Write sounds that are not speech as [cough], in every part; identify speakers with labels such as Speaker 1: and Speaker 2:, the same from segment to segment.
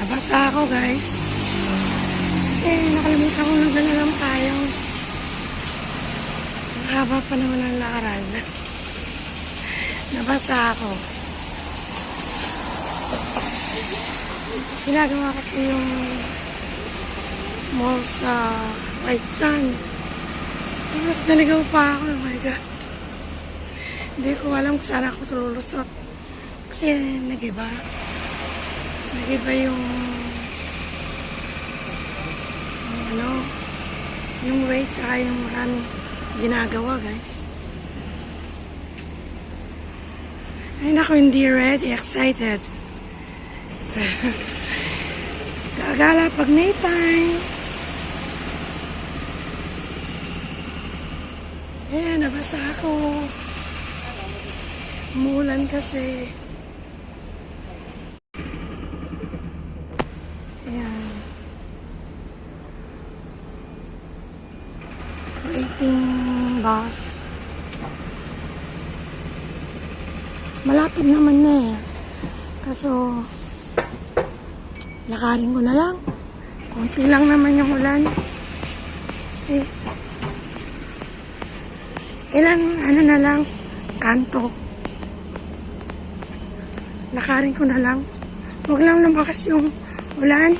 Speaker 1: Nabasa ako guys. Kasi nakalimutan ko nagdala ng payong. Ang haba pa naman ang lakaran. [laughs] Nabasa ako. Ginagawa kasi yung mall sa White Sun. Tapos naligaw pa ako. Oh my God. Hindi ko alam kung saan ako lulusot. Kasi nagiba. Nagiba yung ano yung way tsaka yung maraming ginagawa guys. Ay nako, hindi ready, excited. [laughs] Gagala pag May time. Ayan, nabasa ako. Umulan kasi. Ayan. Waiting bus. Malapit naman na eh. Kaso, lakarin ko na lang. Konti lang naman yung ulan. See? Ilan, ano na lang, kanto. Lakarin ko na lang. Huwag lang lumakas yung ulan.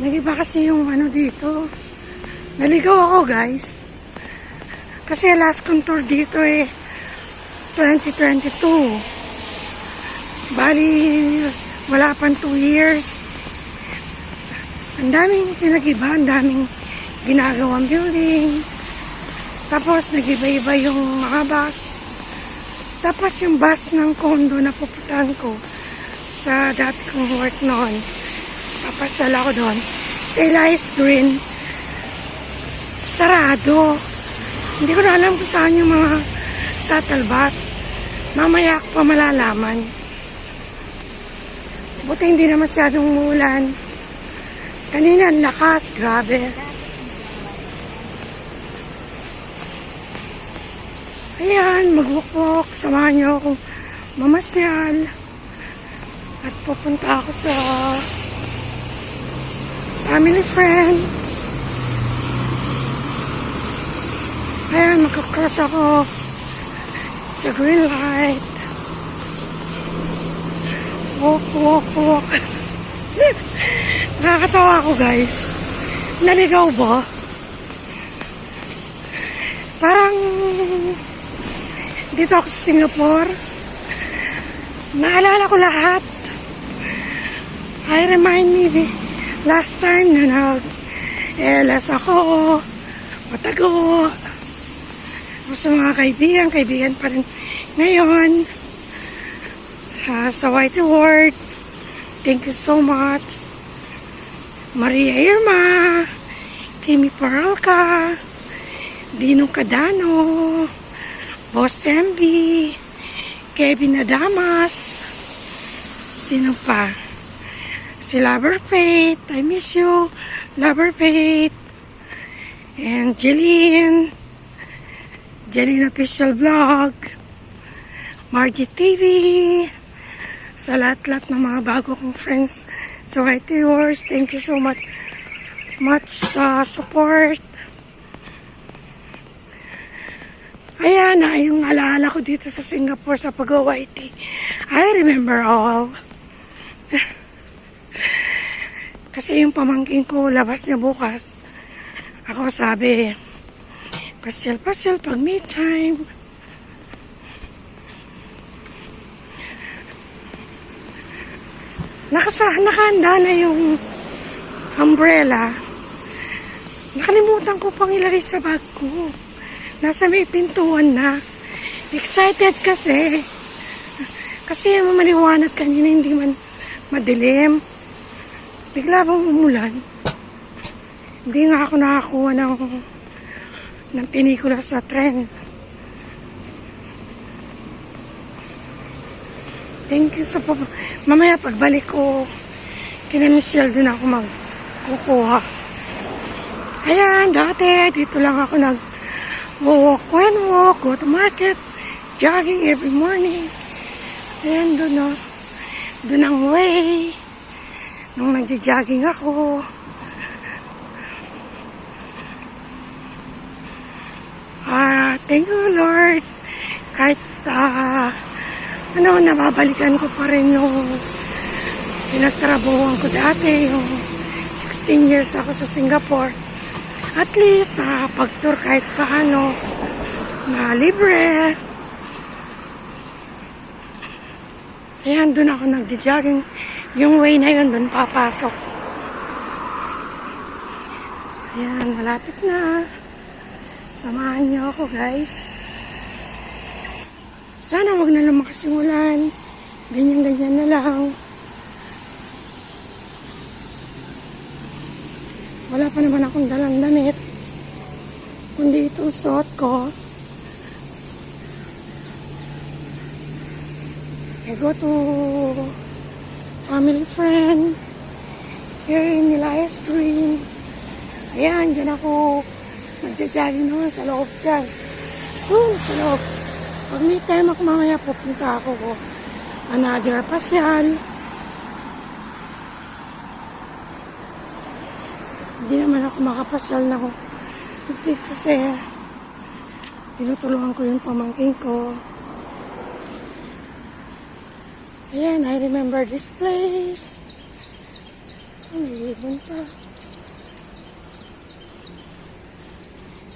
Speaker 1: Nagiba kasi yung ano dito. Naligaw ako guys. Kasi last contour dito eh 2022. Bali, wala pang 2 years. Ang daming pinagiba, ang daming ginagawang building. Tapos nagiba-iba yung mga bus. Tapos yung bus ng condo na pupuntahan ko sa dati kong work noon. Papasal ako doon. Sa Elias Green. Sarado. Hindi ko na alam kung saan yung mga shuttle bus. Mamaya ko pa malalaman. Buti hindi na masyadong umulan. Kanina ang lakas, grabe. Ayan, magwukwok. Samahan niyo akong mamasyal. At pupunta ako sa family friend. Ayan, magkakross ako sa green light. Walk, walk, walk. [laughs] Nakakatawa ako guys. Naligaw ba? Parang dito ako sa Singapore. Naalala ko lahat. I remind me last time na nag LS ako, matago. Ako sa mga kaibigan, kaibigan pa rin ngayon. Sa, sa White Award, thank you so much. Maria Irma, Kimi Paralca, Dino Cadano, Boss MB, Kevin Adamas, sino pa? Si Lover Fate, I miss you, Lover Fate, and Jeline, Jeline Official Vlog, Margie TV, sa lahat-lahat ng mga bago kong friends sa Whitey Wars, thank you so much much sa support. Ayan na yung alaala ko dito sa Singapore sa pag-Whitey. I remember all. [laughs] Kasi yung pamangkin ko, labas niya bukas. Ako sabi, pasyal-pasyal pag may time. Nakasa, nakahanda na yung umbrella. Nakalimutan ko pang ilagay sa bag ko. Nasa may pintuan na. Excited kasi. Kasi maliwanag kanina hindi man madilim. Bigla bang umulan. Hindi nga ako nakakuha ng ng pinikula sa tren. Thank you sa so, Mamaya pagbalik ko, kina Michelle din ako magkukuha. Ayan, dati, dito lang ako nag walk when walk, go to market, jogging every morning. Ayan doon, no. Doon ang way. Nung nagja-jogging ako. Thank you Lord. Kahit ah, ano, nababalikan ko pa rin yung pinagtrabuhan ko dati, yung 16 years ako sa Singapore. At least, nakakapag-tour kahit paano na libre. Ayan, doon ako nagja-jogging. Yung way na yun, doon papasok. Ayan, malapit na. Samahan niyo ako, guys. Sana wag na lumakas yung. Ganyan-ganyan na lang. Wala pa naman akong dalang damit. Kundi itong suot ko. I go to family friend here in Elias Green. Ayan, dyan ako magja-jogging naman sa loob dyan. Oh, sa loob. Pag may time ako mamaya, pupunta ako ko. Another pasyal. Hindi naman ako makapasyal na Hindi kasi tinutulungan ko yung pamangking ko. Ayan, I remember this place. May ibon pa.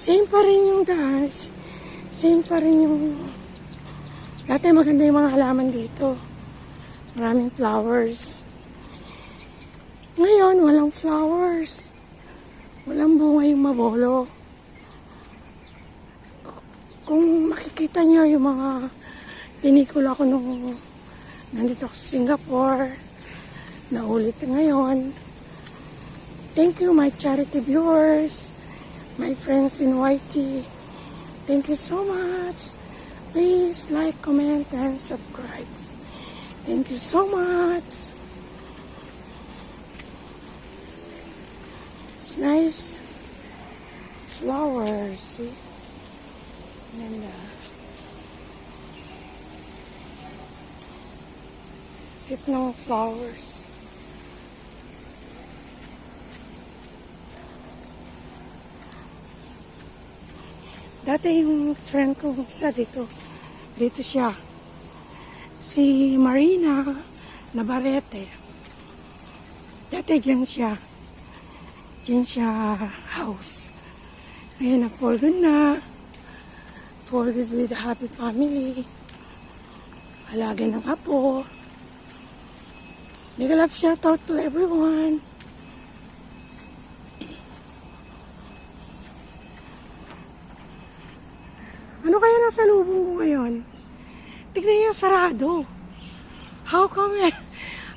Speaker 1: Same pa rin yung dance. Same pa rin yung... Dati maganda yung mga halaman dito. Maraming flowers. Ngayon, walang flowers. Walang bunga yung mabolo. Kung makikita nyo yung mga pinikula ko nung nandito ako sa Singapore, na ulit ngayon. Thank you, my charity viewers, my friends in YT. Thank you so much. Please like, comment, and subscribe. Thank you so much. It's nice flowers, see? Ganda. Cute ng flowers. Dati yung friend ko isa dito. Dito siya. Si Marina Navarrete. Dati dyan siya. Dyan siya house. Ngayon na-for good na. For good with a happy family. Alaga ng apo. Big love shout out to everyone. Ano kaya nasa lubong ko ngayon? Tignan niyo, sarado. How come [laughs] I,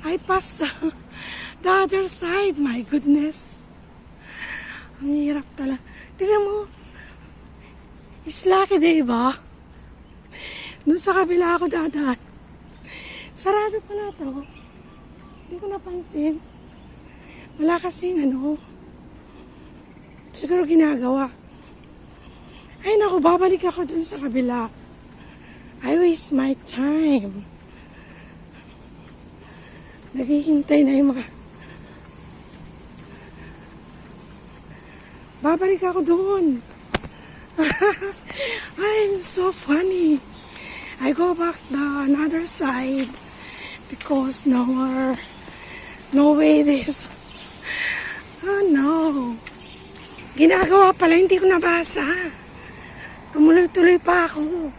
Speaker 1: I pass [laughs] the other side? My goodness. Ang hirap talaga. Tignan mo. It's lucky day ba? Doon sa kabila ako dadaan. Sarado pala to. Hindi ko napansin. Wala kasing ano. Siguro ginagawa. Ay naku, babalik ako dun sa kabila. I waste my time. Naghihintay na yung mga... Babalik ako doon. [laughs] I'm so funny. I go back the another side because no more, no way this. Oh no. Ginagawa pala, hindi ko nabasa. Tumuloy-tuloy pa ako.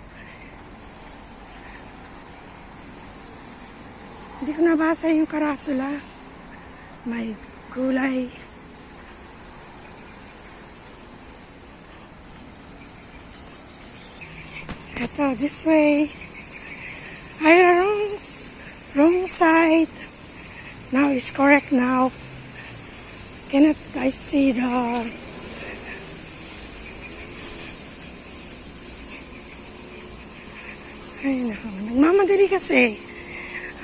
Speaker 1: Hindi ko nabasa yung karatula. May kulay. Ito, this way. Ay, wrong, wrong side. Now it's correct now. Cannot I see the Ay, naku. Nagmamadali kasi.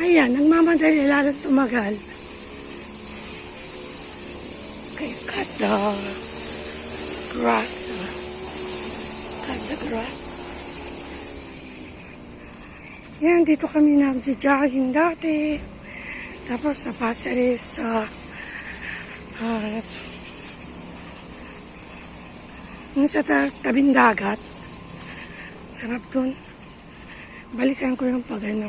Speaker 1: Ayan, nagmamadali lalo tumagal. Okay, cut the grass. ah. Cut the grass. Yan, dito kami nag-jogging dati. Tapos sa Pasir sa ah, yung sa ta- tabing dagat. Sarap dun. Balikan ko yung pag ano,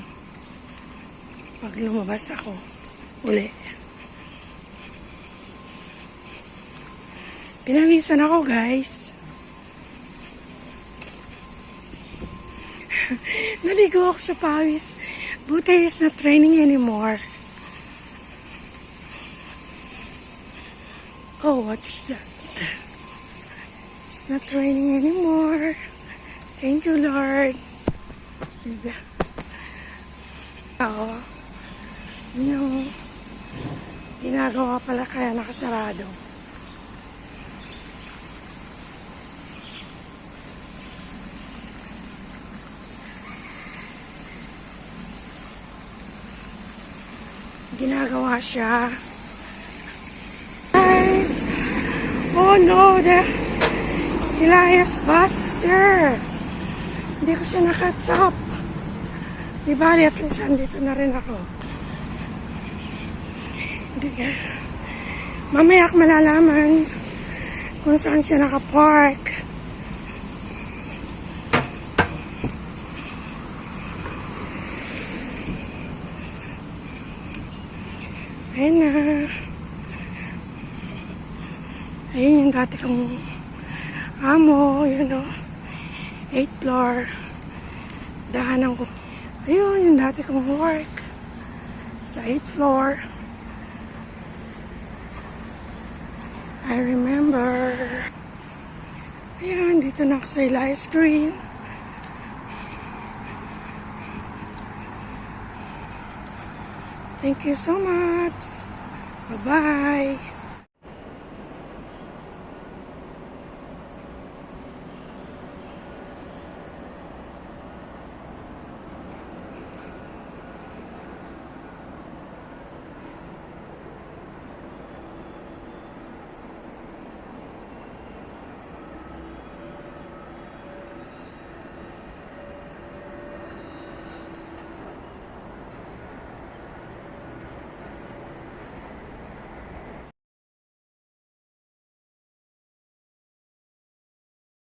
Speaker 1: pag lumabas ako uli. Pinawisan ako guys. [laughs] Naligo ako sa pawis. Buti is not training anymore. Oh, what's that? It's not raining anymore. Thank you, Lord. Oo. Yun yung ginagawa pala kaya nakasarado. Ginagawa siya. Guys! Oh no! The Elias Buster! Hindi ko siya nakatsap. Di at least andito na rin ako. Hindi ka. Mamaya malalaman kung saan siya nakapark. Ayun na. Ayun yung dati kong amo, yun o. Eighth floor. Dahanan ko. Ayun, yung dati kong work. Sa eighth floor. I remember. Ayan, dito na ako sa Elias Green. Thank you so much. Bye-bye.